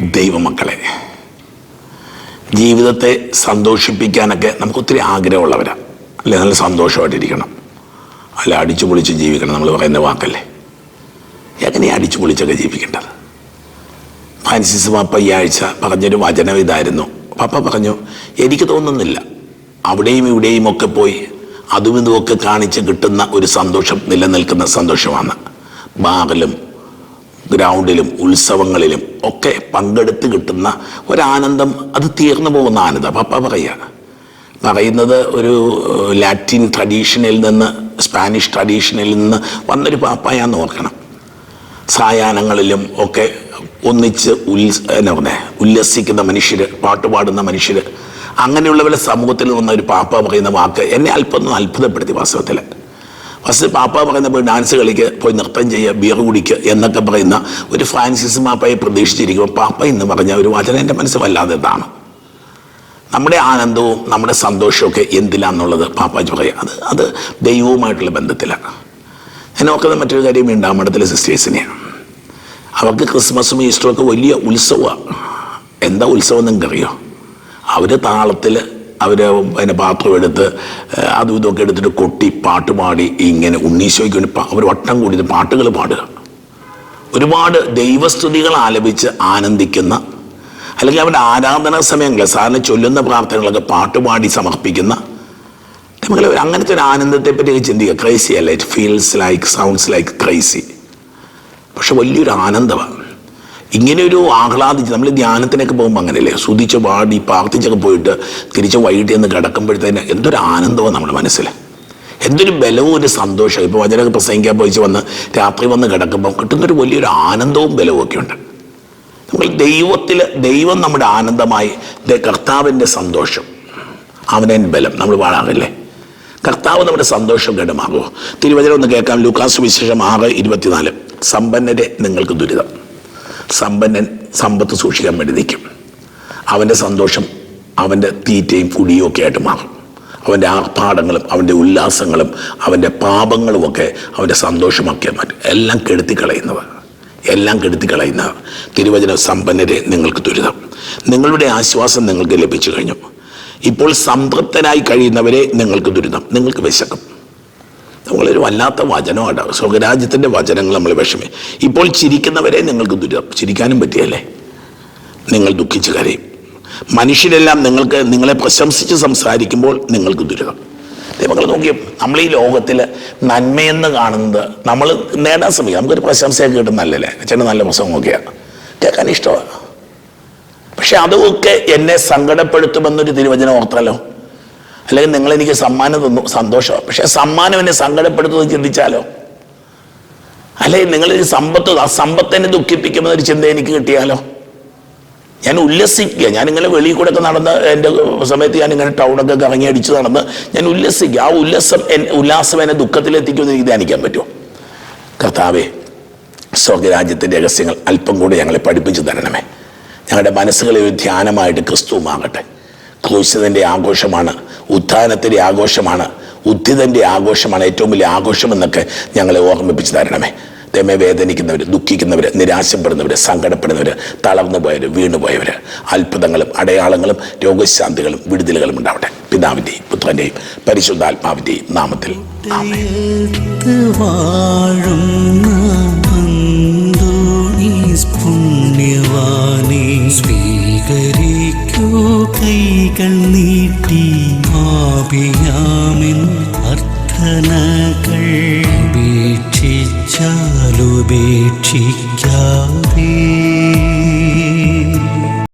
ദൈവമക്കളെ ജീവിതത്തെ സന്തോഷിപ്പിക്കാനൊക്കെ നമുക്ക് ഒത്തിരി ആഗ്രഹമുള്ളവരാണ് അല്ലെ? നല്ല സന്തോഷമായിട്ടിരിക്കണം. അല്ല അടിച്ചു പൊളിച്ച് ജീവിക്കണം നമ്മൾ പറയുന്ന വാക്കല്ലേ? എങ്ങനെ അടിച്ചു പൊളിച്ചൊക്കെ ജീവിക്കേണ്ടത്? ഫ്രാൻസിസ് പാപ്പ ഈ ആഴ്ച പറഞ്ഞൊരു വചനം ഇതായിരുന്നു. പാപ്പ പറഞ്ഞു എനിക്ക് തോന്നുന്നില്ല. അവിടെയും ഇവിടെയും ഒക്കെ പോയി അതും ഇതുമൊക്കെ കാണിച്ച് കിട്ടുന്ന ഒരു സന്തോഷം നിലനിൽക്കുന്ന സന്തോഷമാണ്. ബാറിലും ഗ്രൗണ്ടിലും ഉത്സവങ്ങളിലും ഒക്കെ പങ്കെടുത്ത് കിട്ടുന്ന ഒരാനന്ദം അത് തീർന്നു പോകുന്ന ആനന്ദം. പപ്പ പറയുക പറയുന്നത് ഒരു ലാറ്റിൻ ട്രഡീഷനിൽ നിന്ന് സ്പാനിഷ് ട്രഡീഷനിൽ നിന്ന് വന്നൊരു പാപ്പായാന്ന് ഓർക്കണം. സായാഹ്നങ്ങളിലും ഒക്കെ ഒന്നിച്ച് ഉൽസ് എന്നാ പറയുക ഉല്ലസിക്കുന്ന മനുഷ്യർ പാട്ടുപാടുന്ന മനുഷ്യർ അങ്ങനെയുള്ളവരുടെ സമൂഹത്തിൽ വന്ന ഒരു പാപ്പ പറയുന്ന വാക്ക് എന്നെ അല്പം അത്ഭുതപ്പെടുത്തി വാസ്തവത്തിൽ ഫസ്റ്റ് പാപ്പ പറയുന്ന പോയി ഡാൻസ് കളിക്ക് പോയി നൃത്തം ചെയ്യുക ബിയർ കുടിക്കുക എന്നൊക്കെ പറയുന്ന ഒരു ഫ്രാൻസിസ് മാപ്പയെ പ്രതീക്ഷിച്ചിരിക്കുമ്പോൾ പാപ്പ എന്ന് പറഞ്ഞ ഒരു വചനം എന്റെ മനസ്സ് വല്ലാതെ ഇതാണ്. നമ്മുടെ ആനന്ദവും നമ്മുടെ സന്തോഷവും ഒക്കെ എന്തിലാന്നുള്ളത് പാപ്പാജി പറയാം. അത് അത് ദൈവവുമായിട്ടുള്ള ബന്ധത്തിലാണ് ഞാൻ നോക്കുന്ന മറ്റൊരു കാര്യം ഉണ്ടാമടത്തിലെ സിസ്റ്റേഴ്സിനെയാണ് അവർക്ക് ക്രിസ്മസും ഈസ്റ്ററും ഒക്കെ വലിയ ഉത്സവമാണ് എന്താ ഉത്സവം നിങ്ങൾക്കറിയോ? അവർ താളത്തിൽ അവർ അതിന്റെ പാത്രം എടുത്ത് അതും ഇതൊക്കെ എടുത്തിട്ട് കൊട്ടി പാട്ട് പാടി ഇങ്ങനെ ഉണ്ണീശോയ്ക്ക് വേണ്ടി അവർ വട്ടം കൂടി പാട്ടുകൾ പാടുക. ഒരുപാട് ദൈവസ്തുതികൾ ആലപിച്ച് ആനന്ദിക്കുന്ന അല്ലെങ്കിൽ അവരുടെ ആരാധനാ സമയങ്ങളിൽ സാറിന് ചൊല്ലുന്ന പ്രാർത്ഥനകളൊക്കെ പാട്ടുപാടി സമർപ്പിക്കുന്ന നമ്മളെ അങ്ങനത്തെ ഒരു ആനന്ദത്തെ പറ്റി ചിന്തിക്കുക. ക്രൈസി അല്ല? It feels like sounds like crazy പക്ഷെ വലിയൊരു ആനന്ദമാണ്. ഇങ്ങനെ ഒരു ആഹ്ലാദിച്ച് നമ്മൾ ധ്യാനത്തിനൊക്കെ പോകുമ്പോൾ അങ്ങനെയല്ലേ? സുതിച്ച് പാടി പ്രാർത്ഥിച്ചൊക്കെ പോയിട്ട് തിരിച്ച് വൈകിട്ട് എന്ന് കിടക്കുമ്പോഴത്തേന് എന്തൊരു ആനന്ദമാണ് നമ്മുടെ മനസ്സിൽ എന്തൊരു ബലവും ഒരു സന്തോഷം ഇപ്പോൾ വചനമൊക്കെ പ്രസംഗിക്കാൻ പോയിച്ച് വന്ന് രാത്രി വന്ന് കിടക്കുമ്പോൾ കിട്ടുന്നൊരു വലിയൊരു ആനന്ദവും ബലവും ഒക്കെ ഉണ്ട്. നമ്മൾ ദൈവത്തിൽ ദൈവം നമ്മുടെ ആനന്ദമായി കർത്താവിന്റെ സന്തോഷം അവനെ ബലം നമ്മൾ പാടാറില്ലേ കർത്താവ് നമ്മുടെ സന്തോഷം ഘടമാകുമോ? തിരുവചനം ഒന്ന് കേൾക്കാം. ലൂക്കാസ് വിശേഷം ആറ് ഇരുപത്തിനാല്. സമ്പന്നരെ നിങ്ങൾക്ക് ദുരിതം. സമ്പന്നൻ സമ്പത്ത് സൂക്ഷിക്കാൻ വേണ്ടി നിൽക്കും. അവന്റെ സന്തോഷം അവന്റെ തീറ്റയും കുടിയും ഒക്കെ ആയിട്ട് മാറും. അവന്റെ ആർഭാടങ്ങളും അവന്റെ ഉല്ലാസങ്ങളും അവന്റെ പാപങ്ങളുമൊക്കെ അവന്റെ സന്തോഷമാക്കിയാൽ മാറ്റും. എല്ലാം കെടുത്തി കളയുന്നവർ. എല്ലാം കെടുത്തി കളയുന്നവർ. തിരുവചന സമ്പന്നരെ നിങ്ങൾക്ക് ദുരിതം നിങ്ങളുടെ ആശ്വാസം നിങ്ങൾക്ക് ലഭിച്ചു കഴിഞ്ഞു. ഇപ്പോൾ സംതൃപ്തനായി കഴിയുന്നവരെ നിങ്ങൾക്ക് ദുരിതം നിങ്ങൾക്ക് വിശക്കും. നമ്മളൊരു വല്ലാത്ത വചനമാണ് സ്വർഗരാജ്യത്തിന്റെ വചനങ്ങൾ നമ്മൾ വിഷമേ. ഇപ്പോൾ ചിരിക്കുന്നവരെ നിങ്ങൾക്ക് ദുരിതം ചിരിക്കാനും പറ്റിയല്ലേ? നിങ്ങൾ ദുഃഖിച്ച് കരയും. മനുഷ്യരെല്ലാം നിങ്ങൾക്ക് നിങ്ങളെ പ്രശംസിച്ച് സംസാരിക്കുമ്പോൾ നിങ്ങൾക്ക് ദുരിതം. ദൈവങ്ങൾ നോക്കിയ നമ്മൾ ഈ ലോകത്തിൽ നന്മയെന്ന് കാണുന്നത് നമ്മൾ നേടാൻ ശ്രമിക്കുക നമുക്കൊരു പ്രശംസയൊക്കെ കിട്ടുന്നല്ലേ അച്ഛന്റെ നല്ല പ്രസംഗമൊക്കെയാണ് കേൾക്കാൻ ഇഷ്ടമാണ് പക്ഷെ അതൊക്കെ എന്നെ സങ്കടപ്പെടുത്തുമെന്നൊരു തിരുവചനം ഓർത്തല്ലോ. അല്ലെങ്കിൽ നിങ്ങൾ എനിക്ക് സമ്മാനം തന്നു. സന്തോഷം. പക്ഷെ സമ്മാനം എന്നെ സങ്കടപ്പെടുത്തുന്നത് ചിന്തിച്ചാലോ? അല്ലെങ്കിൽ നിങ്ങളൊരു സമ്പത്ത് ആ സമ്പത്തിനെ ദുഃഖിപ്പിക്കുമെന്നൊരു ചിന്ത എനിക്ക് കിട്ടിയാലോ? ഞാൻ ഉല്ലസിക്കുക. ഞാൻ ഇങ്ങനെ വെളിയിൽ കൂടെ ഒക്കെ നടന്ന് എന്റെ സമയത്ത് ഞാൻ ഇങ്ങനെ ടൗണൊക്കെ കറങ്ങി അടിച്ച് നടന്ന് ഞാൻ ഉല്ലസിക്കുക. ആ ഉല്ലസം ഉല്ലാസം എന്നെ ദുഃഖത്തിലെത്തിക്കുമെന്ന് എനിക്ക് ധ്യാനിക്കാൻ പറ്റുമോ? കർത്താവേ സ്വർഗരാജ്യത്തിന്റെ രഹസ്യങ്ങൾ അല്പം കൂടി ഞങ്ങളെ പഠിപ്പിച്ചു തരണമേ. ഞങ്ങളുടെ മനസ്സുകളെ ഒരു ധ്യാനമായിട്ട് ക്രിസ്തുവുമാകട്ടെ. ക്രൂശിതന്റെ ആഘോഷമാണ് ഉത്ഥാനത്തിന്റെ ആഘോഷമാണ് ഉദ്ധിതന്റെ ആഘോഷമാണ് ഏറ്റവും വലിയ ആഘോഷം എന്നൊക്കെ ഞങ്ങളെ ഓർമ്മിപ്പിച്ച് തരണമേ. ദമെ വേദനിക്കുന്നവർ ദുഃഖിക്കുന്നവർ നിരാശപ്പെടുന്നവർ സങ്കടപ്പെടുന്നവർ തളർന്നു പോയവർ വീണുപോയവർ അത്ഭുതങ്ങളും അടയാളങ്ങളും രോഗശാന്തികളും വിടുതലുകളും ഉണ്ടാവട്ടെ. പിതാവിന്റെയും പുത്രന്റെയും പരിശുദ്ധാത്മാവിന്റെയും നാമത്തിൽ. ആമേൻ.